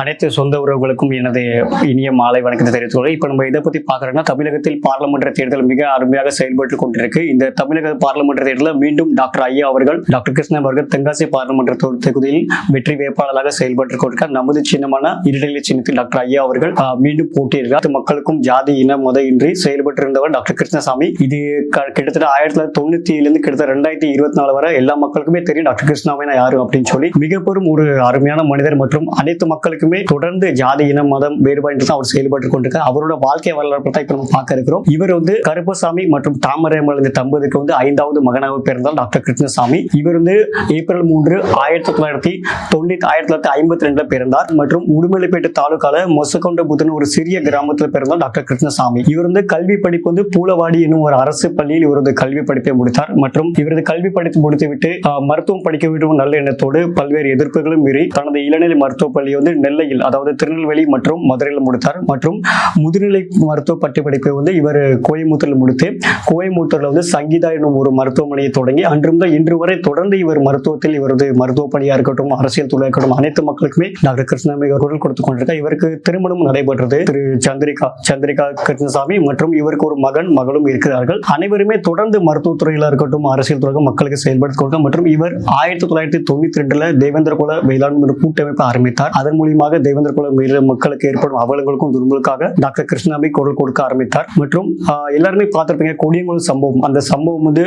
அனைத்து சொந்த உறவுகளுக்கும் எனது இனிய மாலை வணக்கத்தை தெரிவித்துள்ளது இப்போ நம்ம இதை பத்தி பார்க்குறோன்னா தமிழகத்தில் பாராளுமன்ற தேர்தல் மிக அருமையாக செயல்பட்டு கொண்டிருக்கு. இந்த தமிழக பாராளுமன்ற தேர்தலில் மீண்டும் டாக்டர் ஐயா அவர்கள் டாக்டர் கிருஷ்ணன் அவர்கள் தென்காசி பாராளுமன்ற தொகுதியில் வெற்றி வேட்பாளராக செயல்பட்டு கொண்டிருக்கார். நமது சின்னமான இருநிலை சின்னத்தில் டாக்டர் ஐயா அவர்கள் மீண்டும் போட்டியிடுகிறார். மக்களுக்கும் ஜாதி இன மத இன்றி செயல்பட்டு இருந்தவர் டாக்டர் கிருஷ்ணசாமி. இது கிட்டத்தட்ட ஆயிரத்தி தொள்ளாயிரத்தி தொண்ணூத்தி இருந்து கிட்டத்தட்ட ரெண்டாயிரத்தி இருபத்தி நாலு வரை எல்லா மக்களுக்குமே தெரியும் டாக்டர் கிருஷ்ணாவினா யாரு அப்படின்னு சொல்லி. மிக பெரும் ஒரு அருமையான மனிதர் மற்றும் அனைத்து மக்களுக்குமே தொடர்ந்து ஜாதி இனம் மதம் வேறுபாடு தான் அவர் செயல்பட்டு கொண்டிருக்கார் அவரோட வாழ்க்கை வரலாறு பற்றி இப்ப நம்ம பார்க்க இருக்கிறோம். இவர் வந்து கருப்பசாமி மற்றும் தாமரை மலர்ந்த தம்பதிக்கு வந்து ஐந்தாவது மகனாக பிறந்தால் டாக்டர் கிருஷ்ணசாமி. இவர் வந்து ஏப்ரல் மூன்று ஆயிரத்தி தொள்ளாயிரத்தி தொண்ணூத்தி ஆயிரத்தி தொள்ளாயிரத்தி ஐம்பத்தி ரெண்டுல பிறந்தார் மற்றும் உடுமலைப்பேட்டை தாலுக்கால மொசக்கொண்ட புதன் ஒரு சிறிய கிராமத்தில் பிறந்தார் டாக்டர் கிருஷ்ணசாமி. இவர் வந்து கல்வி படிப்பு வந்து பூலவாடி என்னும் ஒரு அரசு பள்ளியில் இவரது கல்வி படிப்பை முடித்தார் மற்றும் இவரது கல்வி படித்து முடித்துவிட்டு ஆஹ், மருத்துவம் படிக்க வேண்டும் நல்ல எண்ணத்தோடு பல்வேறு எதிர்ப்புகளும் மீறி தனது இளநிலை மருத்துவ பள்ளியை வந்து நெல்லையில் அதாவது திருநெல்வேலி மற்றும் மதுரையில் முடித்தார். மற்றும் முதுநிலை மருத்துவ பட்டப்படிப்பை வந்து இவர் கோயம்புத்தூரில் முடித்து கோயம்புத்தூரில் வந்து சங்கீதா என்னும் ஒரு மருத்துவமனையை தொடங்கி அன்று முதல் இன்று வரை தொடர்ந்து இவர் மருத்துவத்தில் இவரது மருத்துவ பணியாக இருக்கட்டும் அரசியல் துறையாக இருக்கட்டும் அனைத்து மக்களுக்குமே டாக்டர் கிருஷ்ணாமி அவர் குரல் கொடுத்து கொண்டிருக்கார் இவருக்கு திருமணம் நடைபெற்றது. திரு சந்திரிகா சந்திரிகா கிருஷ்ணசாமி மற்றும் இவருக்கு ஒரு மகன் மகளும் இருக்கிறார்கள். அனைவருமே தொடர்ந்து மருத்துவத்துறையில் இருக்கட்டும் அரசியல் துறைக்கும் மக்களுக்கு செயல்படுத்திக் கொடுக்க மற்றும் இவர் ஆயிரத்தி தொள்ளாயிரத்தி தொண்ணூத்தி ரெண்டுல தேவேந்திர குல வேளாண்மை கூட்டமைப்பு ஆரம்பித்தார். அதன் மூலியமாக மூலமாக தேவேந்திர குல மக்களுக்கு ஏற்படும் அவலங்களுக்கும் துன்புகளுக்காக டாக்டர் கிருஷ்ணாபி குரல் கொடுக்க ஆரம்பித்தார். மற்றும் எல்லாருமே பார்த்துருப்பீங்க கொடியங்குளம் சம்பவம். அந்த சம்பவம் வந்து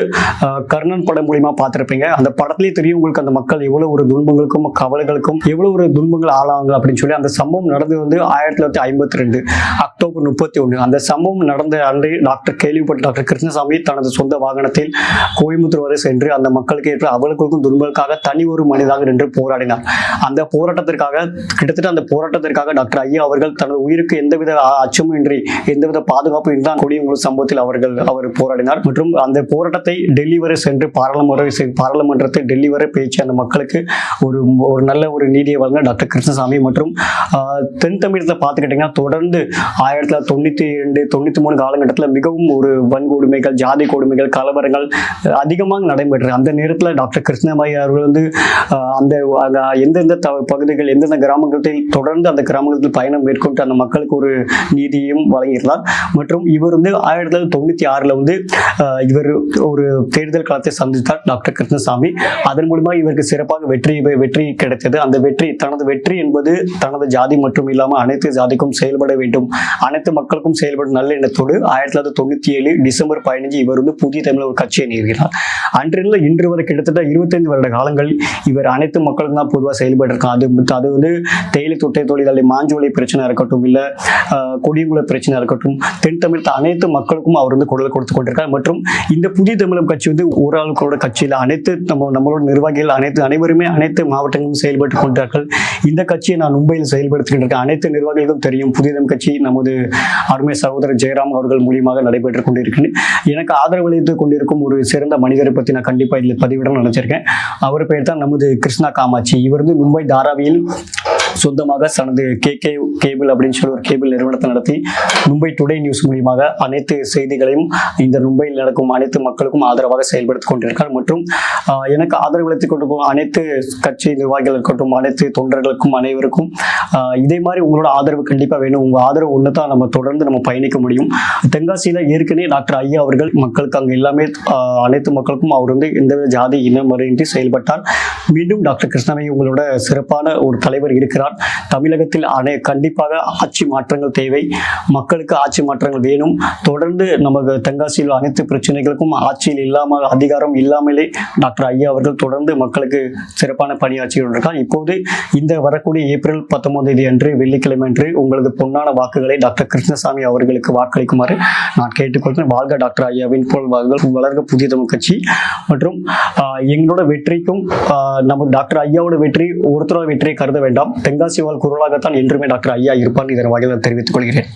கர்ணன் படம் மூலியமா பார்த்துருப்பீங்க. அந்த படத்திலேயே தெரியும் உங்களுக்கு அந்த மக்கள் எவ்வளவு ஒரு துன்பங்களுக்கும் கவலைகளுக்கும் எவ்வளவு ஒரு துன்பங்கள் ஆளாங்க அப்படின்னு சொல்லி அந்த சம்பவம் நடந்து வந்து ஆயிரத்தி தொள்ளாயிரத்தி ஐம்பத்தி ரெண்டு அக்டோபர் முப்பத்தி ஒன்று அந்த சம்பவம் நடந்த அன்றே டாக்டர் கேள்விப்பட்ட டாக்டர் கிருஷ்ணசாமி தனது சொந்த வாகனத்தில் கோயம்புத்தூர் வரை சென்று அந்த மக்களுக்கு ஏற்ற அவர்களுக்கும் துன்பங்களுக்காக தனி ஒரு மனிதாக நின்று போராடினார். அந்த போராட்டத்திற்காக கிட்டத்தட்ட அந்த போராட்டத்திற்காக டாக்டர் ஐயா அவர்கள் தனது உயிருக்கு எந்தவித அச்சமும் இன்றி எந்தவித பாதுகாப்பும் இன்றி கூடிய கொடியங்குளம் சம்பவத்தில் அவர்கள் அவர் போராடினார். மற்றும் அந்த போராட்டத்தை டெல்லி வரை சென்று பாராளுமன்ற பாராளுமன்றத்தை டெல்லி வரை பேச்சு அந்த மக்களுக்கு ஒரு ஒரு நல்ல ஒரு நீதியை வழங்க டாக்டர் கிருஷ்ணசாமி மற்றும் ஆஹ், தென் தமிழகத்தில் பார்த்துக்கிட்டிங்கன்னா தொடர்ந்து ஆயிரத்தி தொள்ளாயிரத்தி தொண்ணூற்றி ரெண்டு தொண்ணூற்றி மூணு காலகட்டத்தில் மிகவும் ஒரு வன்கொடுமைகள் ஜாதி கொடுமைகள் கலவரங்கள் அதிகமாக நடைபெற்றது அந்த நேரத்தில் டாக்டர் கிருஷ்ணபாய் அவர்கள் வந்து அந்த அந்த எந்தெந்த த- பகுதிகள் எந்தெந்த கிராமங்களில் தொடர்ந்து அந்த கிராமங்களில் பயணம் மேற்கொண்டு அந்த மக்களுக்கு ஒரு நீதியையும் வழங்கியிருந்தார். மற்றும் இவர் வந்து ஆயிரத்தி தொள்ளாயிரத்தி தொண்ணூற்றி ஆறில் வந்து இவர் ஒரு தேர்தல் காலத்தை சந்தித்தார் டாக்டர் கிருஷ்ணசாமி. அதன் மூலமாக இவருக்கு சிறப்பாக வெற்றி வெற்றி கிடைத்தது. அந்த வெற்றி தனது வெற்றி என்பது தனது ஜாதி மட்டும் இல்லாமல் அனைத்து ஜாதிக்கும் செயல்பட வேண்டும். அனைத்து மக்களுக்கும் செயல்படும் நல்ல எண்ணத்தோடு ஆயிரத்தி தொள்ளாயிரத்தி தொண்ணூற்றி ஏழு டிசம்பர் பதினஞ்சு இவர் வந்து புதிய தமிழ் ஒரு கட்சியை நிறுவினார் அன்றிலிருந்து இன்று வரை கிட்டத்தட்ட இருபத்தைந்து வருட காலங்கள் இவர் அனைத்து மக்களுக்கும் தான் பொதுவாக செயல்பட்டிருக்கான். அது அது வந்து தேயிலை தொட்டை தொழிலாளி மாஞ்சோலை பிரச்சனை இருக்கட்டும் இல்லை கொடியங்குல பிரச்சனை இருக்கட்டும் தென் தமிழ் அனைத்து மக்களுக்கும் அவர் வந்து குரல் கொடுத்து கொண்டிருக்கார். மற்றும் இந்த புதிய தமிழகம் கட்சி வந்து ஒரு ஆளுக்களோட கட்சியில் அனைத்து நம்ம நம்மளோட நிர்வாகிகள் அனைத்து அனைவருமே அனைத்து மாவட்டங்களும் செயல்பட்டு கொண்டார்கள் இந்த கட்சியை நான் மும்பையில் செயல்படுத்துகின்ற அனைத்து நிர்வாகிகளுக்கும் தெரியும் புதிய தமிழ் கட்சி நமது அருமை சகோதரர் ஜெயராம் அவர்கள் மூலியமாக நடைபெற்றுக் கொண்டிருக்கிறேன் எனக்கு ஆதரவு அளித்துக் கொண்டிருக்கும் ஒரு சிறந்த மனிதரை பற்றி நான் கண்டிப்பாக இதில் பதிவிட நினைச்சிருக்கேன். அவர் பெயர் தான் நமது கிருஷ்ணா காமாட்சி. இவர் வந்து மும்பை தாராவியில் சொந்தமாக தனது கே கே கேபிள் அப்படின்னு சொல்லி ஒரு கேபிள் நிறுவனத்தை நடத்தி மும்பை டுடே நியூஸ் மூலியமாக அனைத்து செய்திகளையும் இந்த மும்பையில் நடக்கும் அனைத்து மக்களுக்கும் ஆதரவாக செயல்படுத்திக் கொண்டிருக்கார் மற்றும் எனக்கு ஆதரவு அளித்துக் கொண்டிருக்கும் அனைத்து கட்சி நிர்வாகிகள் இருக்கட்டும் அனைத்து தொண்டர்களுக்கும் அனைவருக்கும் இதே மாதிரி உங்களோட ஆதரவு கண்டிப்பாக வேணும். உங்க ஆதரவு ஒன்று தான் நம்ம தொடர்ந்து நம்ம பயணிக்க முடியும். தென்காசியில ஏற்கனவே டாக்டர் ஐயா அவர்கள் மக்களுக்கு அங்கே எல்லாமே அனைத்து மக்களுக்கும் அவர் வந்து எந்தவித ஜாதி இன முறையின்றி செயல்பட்டார். மீண்டும் டாக்டர் கிருஷ்ணவை உங்களோட சிறப்பான ஒரு தலைவர் இருக்கிறார். தமிழகத்தில் அனை கண்டிப்பாக ஆட்சி மாற்றங்கள் தேவை. மக்களுக்கு ஆட்சி மாற்றங்கள் வேணும். தொடர்ந்து நமக்கு தென்காசியில் அனைத்து பிரச்சனைகளுக்கும் ஆட்சியில் இல்லாமல் அதிகாரம் இல்லாமலே டாக்டர் ஐயா அவர்கள் தொடர்ந்து மக்களுக்கு சிறப்பான பணியாற்றி கொண்டிருக்கார். இப்போது இந்த வரக்கூடிய ஏப்ரல் பத்தொன்பது தேதி அன்று வெள்ளிக்கிழமை அன்று உங்களது பொன்னான வாக்குகளை டாக்டர் கிருஷ்ணசாமி அவர்களுக்கு வாக்களிக்குமாறு நான் கேட்டுக்கொள்கிறேன். வாழ்க டாக்டர் ஐயாவின் போல் வாழ்க. வளர்க புதிய தமிழ் கட்சி. மற்றும் எங்களோட வெற்றிக்கும் ஆஹ், நமது டாக்டர் ஐயாவோட வெற்றி ஒருத்தரோட வெற்றியை கருத வேண்டாம். தென்காசிவால் குரலாகத்தான் என்றுமே டாக்டர் ஐயா இருப்பார் இதன் வகையில் தெரிவித்துக் கொள்கிறேன்.